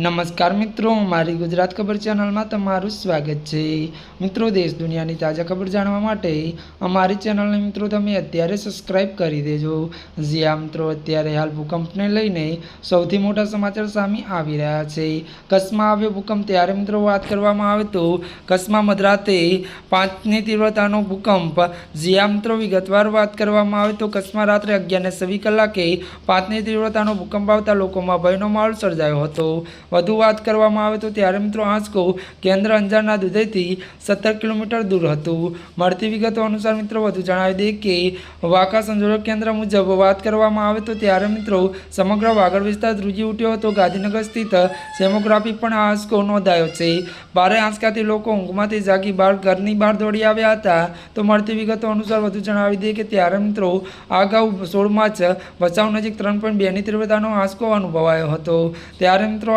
નમસ્કાર મિત્રો, મારી ગુજરાત ખબર ચેનલમાં તમારું સ્વાગત છે. મિત્રો, દેશ દુનિયાની તાજા ખબર જાણવા માટે અમારી ચેનલને મિત્રો તમે અત્યારે સબસ્ક્રાઇબ કરી દેજો. જ્યાં મિત્રો અત્યારે હાલ ભૂકંપને લઈને સૌથી મોટા સમાચાર સામે આવી રહ્યા છે. કચ્છમાં આવ્યો ભૂકંપ, ત્યારે મિત્રો વાત કરવામાં આવે તો કચ્છમાં મધરાતે પાંચની તીવ્રતાનો ભૂકંપ. જ્યાં મિત્રો વિગતવાર વાત કરવામાં આવે તો કચ્છમાં રાત્રે અગિયારને સવી કલાકે પાંચની તીવ્રતાનો ભૂકંપ આવતા લોકોમાં ભયનો માહોલ સર્જાયો હતો. વધુ વાત કરવામાં આવે તો ત્યારે મિત્રો આંચકો કેન્દ્ર અંજારના દુધઈથી સત્તર કિલોમીટર દૂર હતું. મળતી વિગતો અનુસાર મિત્રો વધુ જણાવી દઈએ કે, વાંકા સંજોગ કેન્દ્ર મુજબ વાત કરવામાં આવે તો ત્યારે મિત્રો સમગ્ર વાગડ વિસ્તાર ધ્રુજી ઉઠ્યો હતો. ગાંધીનગર સ્થિત સેમોગ્રાફી પણ આ આંચકો નોંધાયો છે. ભારે આંચકાથી લોકો ઊંઘમાંથી જાગી બહાર ઘરની બહાર દોડી આવ્યા હતા. તો મળતી વિગતો અનુસાર વધુ જણાવી દઈએ કે ત્યારે મિત્રો આ અગાઉ સોળ માર્ચ ભચાઉ નજીક ત્રણ પોઈન્ટ બેની તીવ્રતાનો આંચકો અનુભવાયો હતો. ત્યારે મિત્રો